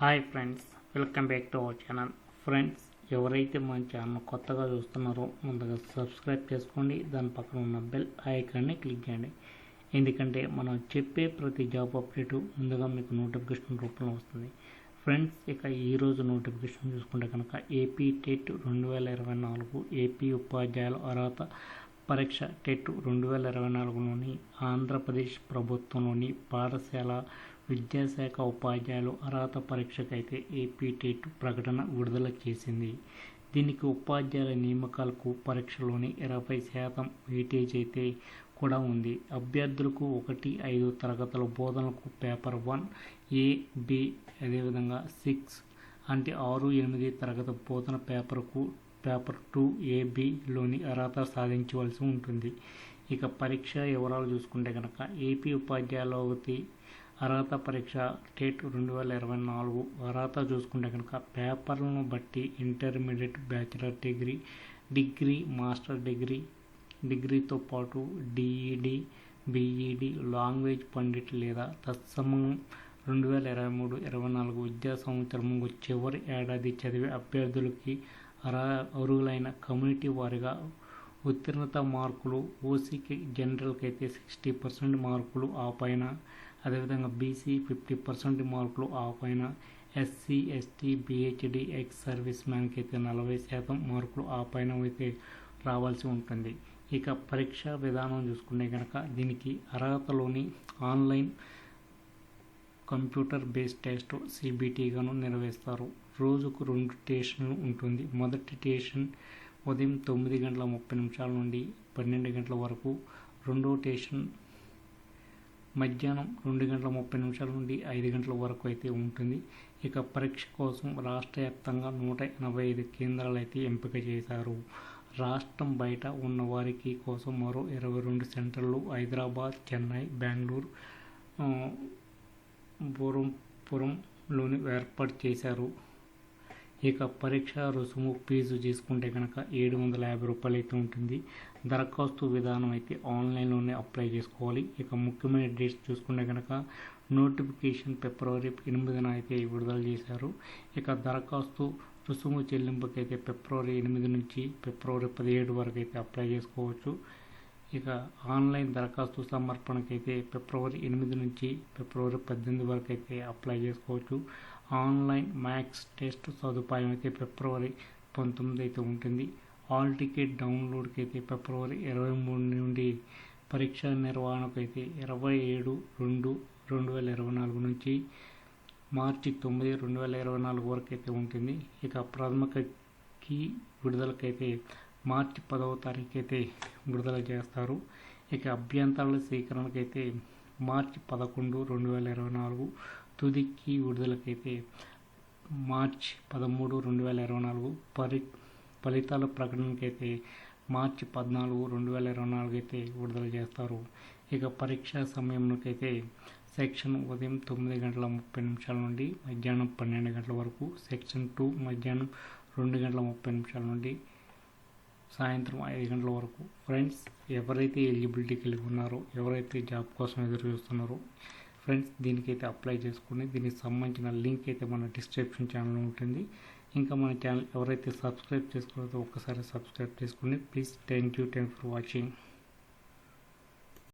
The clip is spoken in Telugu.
Hi friends welcome back to our channel. Friends ఎవరైతే మన ఛానల్ కొత్తగా చూస్తున్నారో ముందుగా సబ్స్క్రైబ్ చేసుకోండి దాని పక్కన ఉన్న బెల్ ఐకాన్ని క్లిక్ చేయండి. ఎందుకంటే మనం చెప్పే ప్రతి జాబ్ అప్డేటు ముందుగా మీకు నోటిఫికేషన్ రూపంలో వస్తుంది. ఫ్రెండ్స్ ఇక ఈరోజు నోటిఫికేషన్ చూసుకుంటే కనుక ఏపీ టెట్ రెండు వేల ఇరవై నాలుగు ఏపీ ఉపాధ్యాయుల అర్హత పరీక్ష టెట్ రెండు వేల ఇరవై నాలుగులోని ఆంధ్రప్రదేశ్ ప్రభుత్వంలోని పాఠశాల విద్యాశాఖ ఉపాధ్యాయులు అర్హత పరీక్షకైతే ఏపీ టెట్ ప్రకటన విడుదల చేసింది. దీనికి ఉపాధ్యాయుల నియామకాలకు పరీక్షలోని ఇరవై శాతం వెయిటేజ్ అయితే కూడా ఉంది. అభ్యర్థులకు ఒకటి ఐదు తరగతుల బోధనలకు పేపర్ వన్ ఏ బి అదేవిధంగా సిక్స్ అంటే ఆరు ఎనిమిది తరగతి బోధన పేపర్కు పేపర్ టూ ఏబిలోని అర్హత సాధించవలసి ఉంటుంది. ఇక పరీక్ష వివరాలు చూసుకుంటే కనుక ఏపీ ఉపాధ్యాయుల అర్హత పరీక్ష టెట్ రెండు వేల ఇరవై నాలుగు. అర్హత చూసుకుంటే కనుక పేపర్లను బట్టి intermediate bachelor degree degree master degree డిగ్రీతో పాటు డిఈడి బిఈడి లాంగ్వేజ్ పండిట్ లేదా తత్సమం రెండు వేల ఇరవై మూడు ఇరవై నాలుగు విద్యా సంవత్సరం చివరి ఏడాది చదివే అభ్యర్థులకి అర్హ అర్హులైన కమ్యూనిటీ వారిగా ఉత్తీర్ణత మార్కులు ఓసీకి జనరల్కి అయితే సిక్స్టీ పర్సెంట్ మార్కులు ఆ పైన అదేవిధంగా బీసీ ఫిఫ్టీ పర్సెంట్ మార్కులు ఆ పైన ఎస్సీ ఎస్టీ బిహెచ్డి ఎక్స్ సర్వీస్ మ్యాన్కి అయితే నలభై శాతం మార్కులు ఆ పైన అయితే రావాల్సి ఉంటుంది. ఇక పరీక్ష విధానం చూసుకుంటే కనుక దీనికి అర్హతలోని ఆన్లైన్ కంప్యూటర్ బేస్డ్ టెస్ట్ సిబిటీగాను నిర్వహిస్తారు. రోజుకు రెండు టేషన్లు ఉంటుంది. మొదటి టేషన్ ఉదయం తొమ్మిది గంటల ముప్పై నిమిషాల నుండి పన్నెండు గంటల వరకు రెండో టేషన్ మధ్యాహ్నం రెండు గంటల ముప్పై నిమిషాల నుండి ఐదు గంటల వరకు అయితే ఉంటుంది. ఇక పరీక్ష కోసం రాష్ట్ర వ్యాప్తంగా నూట ఎనభై ఐదు కేంద్రాలు అయితే ఎంపిక చేశారు. రాష్ట్రం బయట ఉన్న వారికి కోసం మరో ఇరవై రెండు సెంటర్లు హైదరాబాద్ చెన్నై బెంగళూరు పురంపురంలోని ఏర్పాటు చేశారు. ఇక పరీక్ష రుసుము ఫీజు తీసుకుంటే కనుక ఏడు వందల యాభై రూపాయలు అయితే ఉంటుంది. దరఖాస్తు విధానం అయితే ఆన్లైన్లోనే అప్లై చేసుకోవాలి. ఇక ముఖ్యమైన డేట్స్ చూసుకుంటే కనుక నోటిఫికేషన్ ఫిబ్రవరి ఎనిమిదిన అయితే విడుదల చేశారు. ఇక దరఖాస్తు రుసుము చెల్లింపుకైతే ఫిబ్రవరి ఎనిమిది నుంచి ఫిబ్రవరి పదిహేడు వరకు అయితే అప్లై చేసుకోవచ్చు. ఇక ఆన్లైన్ దరఖాస్తు సమర్పణకైతే ఫిబ్రవరి ఎనిమిది నుంచి ఫిబ్రవరి పద్దెనిమిది వరకు అయితే అప్లై చేసుకోవచ్చు. ఆన్లైన్ మ్యాక్స్ టెస్ట్ సదుపాయం అయితే ఫిబ్రవరి పంతొమ్మిది అయితే ఉంటుంది. హాల్ టికెట్ డౌన్లోడ్కి అయితే ఫిబ్రవరి ఇరవై మూడు నుండి పరీక్ష నిర్వహణకు అయితే ఇరవై ఏడు రెండు రెండు వేల ఇరవై నాలుగు నుంచి మార్చి తొమ్మిది రెండు వేల ఇరవై నాలుగు వరకు అయితే ఉంటుంది. ఇక ప్రాథమిక కీ విడుదలకైతే మార్చి పదవ తారీఖు అయితే విడుదల చేస్తారు. ఇక అభ్యంతరాల స్వీకరణకైతే మార్చి పదకొండు రెండు వేల ఇరవై నాలుగు తుదికి విడుదలకైతే మార్చ్ పదమూడు రెండు వేల ఇరవై నాలుగు పరి ఫలితాల ప్రకటనకైతే మార్చి పద్నాలుగు రెండు వేల ఇరవై నాలుగు అయితే విడుదల చేస్తారు. ఇక పరీక్ష సమయంలోకైతే సెక్షన్ ఉదయం తొమ్మిది గంటల ముప్పై నిమిషాల నుండి మధ్యాహ్నం పన్నెండు గంటల వరకు సెక్షన్ టూ మధ్యాహ్నం రెండు గంటల ముప్పై నిమిషాల నుండి సాయంత్రం ఐదు గంటల వరకు. ఫ్రెండ్స్ ఎవరైతే ఎలిజిబిలిటీ కలిగి ఉన్నారో ఎవరైతే జాబ్ కోసం ఎదురు చూస్తున్నారో ఫ్రెండ్స్ దీనికైతే అప్లై చేసుకుని దీనికి సంబంధించిన లింక్ అయితే మన డిస్క్రిప్షన్ ఛానల్లో ఉంటుంది. ఇంకా మన ఛానల్ ఎవరైతే సబ్స్క్రైబ్ చేసుకోలేదో ఒక్కసారి సబ్స్క్రైబ్ చేసుకోండి please thank you thank for watching